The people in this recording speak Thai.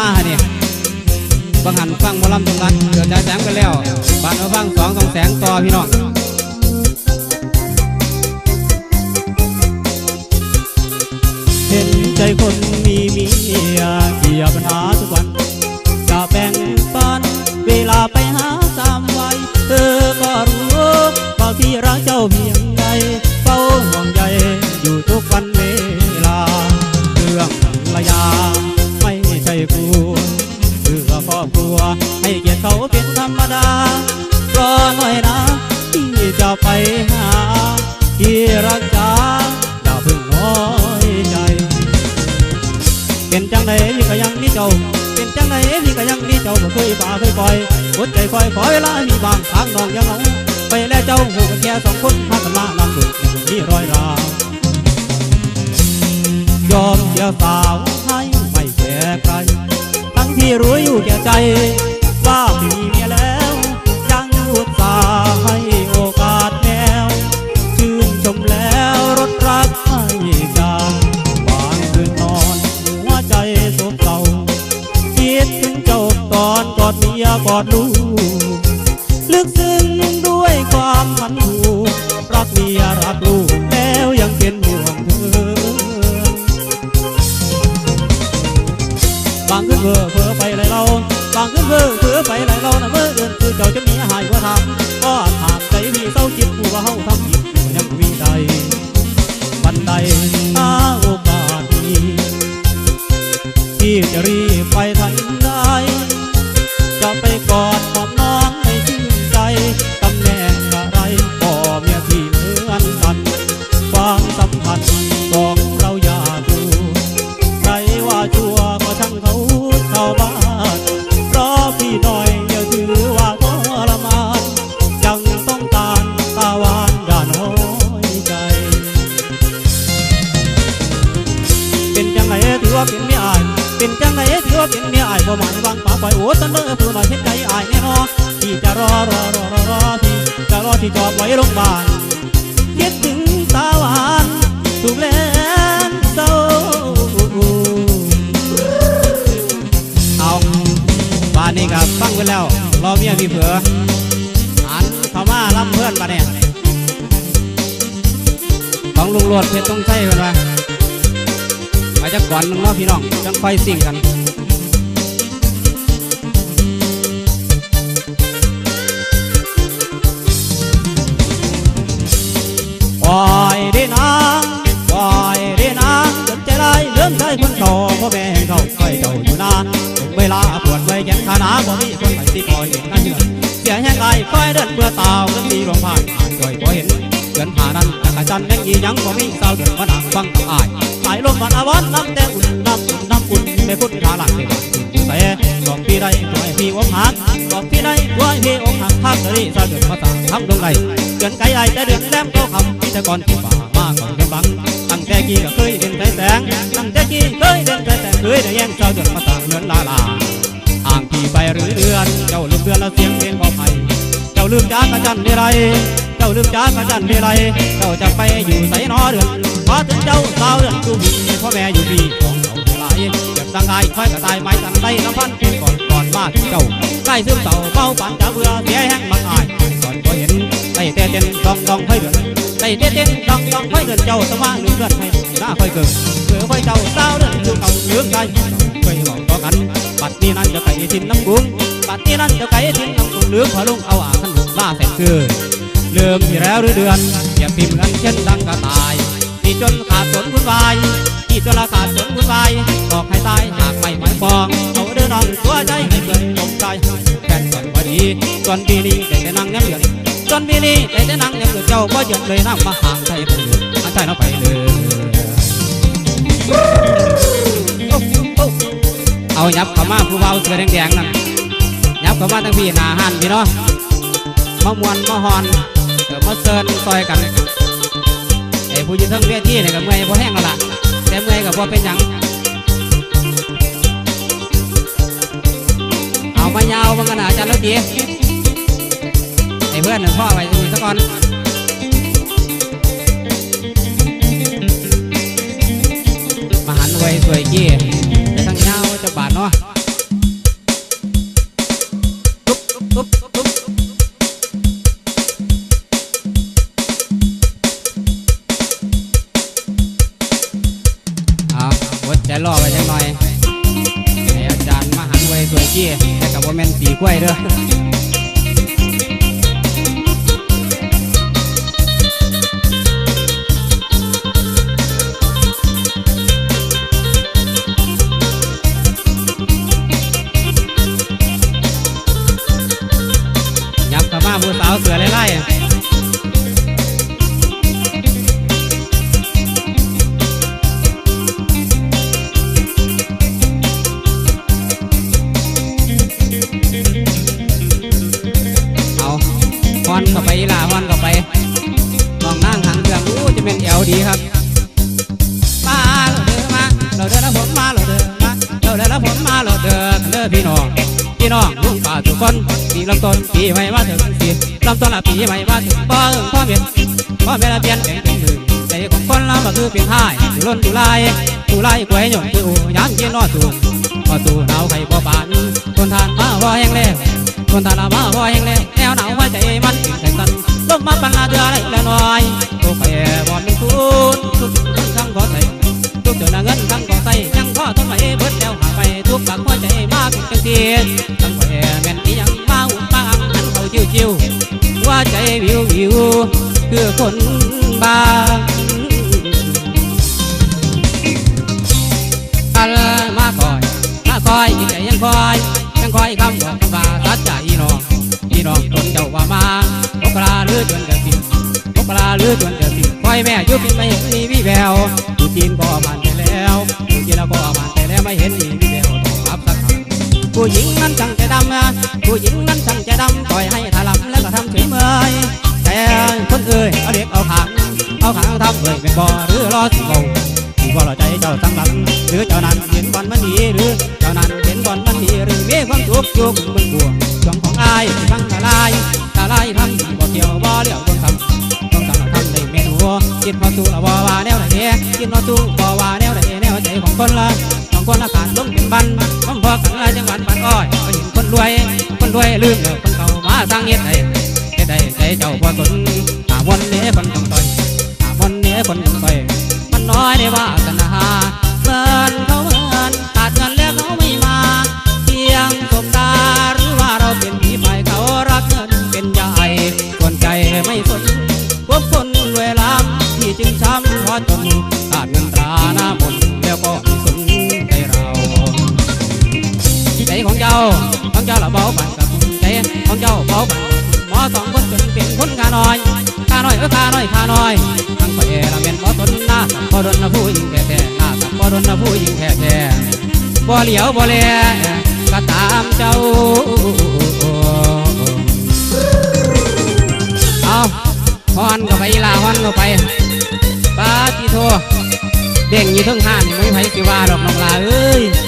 มาฮะนี่บางหันฟังหมอลำตรงรันเกิดใจแสงกันแล้วบานมาฟังสองสองแสงต่อพี่น้องเห็นใจคนมีเมียเกี่ยปัญหาทุกวัน เป็นจังไดพี่ก็ยังมีเจ้า เป็นจังไดพี่ก็ยังมีเจ้าบ่เคยฝ่าเคยปล่อยหัวใจคอยขอเวลามีบางทางน้องยังเหงาไปแล้วเจ้าหูแค่สองคนพากันมาลำดึกยังมีรอยราวยอมเสียสาวให้ไม่แก่ใครทั้งที่รู้อยู่แก่ใจว่ามี ถึงเจ้าตอนกอดเมียกอดลูกลึกซึ้งด้วยความพันผูกรักเมียรักลูกแล้วยังเป็นห่วงเธอบางคืนเพ้อเพ้อไปไรเราบางคืนเพ้อเพ้อไปไรเรานะเมื่อเดือนคือเจ้าจะมี ที่จอดไว้โรงพยาบาลคิดถึงตาหวานถูกแลนเศร้าเอาบ้านนี้ครับฟังไปแล้ว รอเมียมีเผือหันเข้ามารับเพื่อนปะเนี่ยของลุงโลดเพชรต้องใช่เป็นวะไปจักก่อนนึงเนาะพี่น้องจังไฟสิ่งกัน ลื่อพ่อแม่งเขาคอยเจ้าอยู่นานถึงเวลาปวดไว้แขนขานาบ่มีคนไหนที่คอยเห็นนั่นเหือนเสียแห้งไายคอยเดินเพื่อตาวกันตีลงผ่านอ่านจ่อยบ่เห็นเกินผ่านั้นจักรจันแม่งยียังบ่มีสาวเดินมาหนังฟังอายสายลมวันอวอนน้ำแต่อุ่นน้ำอุ่นน้ำอุ่นไม่พุ่นขาหลังเลยแต่บอกพี่ได้ตัวให้พี่อกหักบอกพี่ได้ตัวให้พี่อกหักทักเลยสาวเดินมาสั่งทำลงไหลเดือนไกลไอแต่เดือนแรมก็คำที่แต่ก่อนที่ป่ามากกว่าเดือนบัง กี้ก็เคยเดินใจแสงตั้งแต่กี้เคยเดินใจแสงเคยได้แย่งเจ้าเดือนมาต่างเดือนลาลาห่างพี่ไปหรือเดือน เจ้าลืมเดือนแล้วเสียงเพลงบอกให้เจ้าลืมจ้ากระจันเดไร เจ้าลืมจ้ากระจันเดไร เจ้าจะไปอยู่ใส่นอเดือนพอถึงเจ้าสาวเดือนกูมีพ่อแม่อยู่ดีของเขาเท่าไรเก็บดังไงค่อยกระตายไม้ตันได้น้ำพันเป็นก่อนก่อนมาเจ้าใกล้ซึมเศร้าเฝ้าฝันจะเบื่อเสียแห้งบังอายก่อนก็เห็นได้แต่เต้นดองดองค่อยเดือน ได้แต่เต้นดองดองค่อยเดือนเจ้าสว่าลืมเลือดให้หน้าค่อยเกิดเผื่อค่อยเจ้าสาเดือนคือเขาลืมใจเคยบอกต่อกันปัดนี้นั้นจะไก่ทิ้นน้ำกุ้งปัดนี้นั้นจะไก่ทิ้นน้ำกุ้งลืมพอลุงเอาอ่างขันมาแสนคือลืมที่แล้วหรือเดือนเทียบพิมพ์กันเช่นดังกระต่ายที่จนขาดสนวุ่นวายที่จนละขาดสนวุ่นวายบอกให้ตายหากไม่หมายปองเอาเดินน้องตัวใจให้เกินตกใจแฟนก่อนพอดีส่วนปีนี้ได้แต่นั่งน้ำเดือน จนปีนี้ได้แต่นั่งยังเกิดเจ้าก็ยุดเลยนั่งมาห่างใจไปเลยห่างใจเราไปเลยเอายับเข้ามาผู้เบาเสือแดงๆนั่นยับเข้ามาทั้งพี่นาหันพี่เนาะมามวนมาฮอนเดี๋ยวมาเซินซอยกันไอ้ผู้ยืนทั้งเวทีเนี่ยกับเมื่อยพอแห้งแล้วล่ะแต่เมื่อยกับพอเป็นหยังเอามายาวมันกันนะอาจานแล้วดี เพื่อนพ่อไปดูสักก่อนมาหันไวสวยกี้ทั้งเงาจะบาดเนาะใจรอไปจังหน่อยอาจารย์มหันไว้สวยกี้แต่กับว่าแม่นปีกล้วยเด้อามาผู้สาวเสือไล่ๆเอาฮอนเข้าไปอีหล่าฮอนเข้าไปลองนั่งหังเครื่องอู้จะเป็นเอวดีครับมาเราเดินมาเราเดินแล้วผมมาเราเดินมาเราเดินแล้วผมมาเราเดินเด้อพี่น้องพี่น้องลุงป้าทุกคนปีลำต้นปีใหม่มาถึงปี ลำต้นละปีใหม่มาถึงพ่อเอิ้งพ่อเมียพ่อเมียละเปลี่ยนแปลงเป็นมือใจของคนเราก็คือเปลี่ยนท้ายตุล้นตุลายตุลายกล้วยหยงคืออูยานกินนอสูพอสู่หนาวไข่บ่ปานคนทานมาบ่แห้งแล้วคนทานมาบ่แห้งแล้วแนวหนาวหัวใจมันแข็งตันลมมาปันลาเดือได้ละน้อยตกไปบ่มีคุณทุกคนทั้งขอใส่ทุกเดือนเงินทั้งก่อใส่ยังพ่อทนไหวเบิดแล้วหาไปทุกปากหัวใจมากเป็นเตียนทั้งไหวแม่นอีหยัง ใจวิววิวคือคนบ้าอันมาคอย มาคอยจิตใจยังคอย ยังคอยคำบอกคำว่าสัจจน้องอีน้องคนเจ้าว่ามาบกลาหรือจนเกิดสิ่งพกลาหรือจนเกิดสิคอยแม่ยุบินไม่เห็นมีวิแววอยู่จีนก็มันไปแล้วอยู่จีนก็มันไปแล้วไม่เห็นมีวิแวว ผู้หญิงนั้นช่างใจดำนะผู้หญิงนั้นช่างใจดำปล่อยให้ถลำแล้วก็ทำเฉยเมยแต่คนเอ่ยเอาเด็กเอาขางเอาขางทำเอ่ยเป็นบ่อหรือรอสิบงสิบ่เราใจเจ้าตั้งหลังหรือเจ้านั้นเห็นบอลมันดีหรือเจ้านั้นเห็นบอลมันดีหรือมีความสุขจุกมึงบัวช่วงของอายฟังละลายละลายทำบ่เกี่ยวบ่เลี้ยวคนทำต้องการทำในเมนูกินพอสู้ละบ่ว่าแนวไหนกินพอสู้บ่ว่าแนวไหนแนวใจของคนละของคนละขาดล้มเป็นบันผมพอกันละจังหวัด ลืมคนเก่ามาสร้างเฮ็ดได้เฮ็ดได้ใจเจ้าพอสนหาวันนี้คนต้องต่อยหาวันนี้คนต้องต่อยมันน้อยได้วาสนาาเบาบันหมอสองคนจนเป็นคนกาน้อยกาน้อยเออกาน้อยกาน้อยทั้งไปละเป็นหมอตนหน้าสับพอดนผู้หญิงแท้ๆหน้าสับพอดนผู้หญิงแท้ๆบ่เหลียวบ่แลก็ตามเจ้าเอาฮอนก็ไปลาฮอนก็ไปปาติโทเด้งอยู่ทั้งห้านนี่ไม่ไผสิว่าดอกน้องลาเอ้ย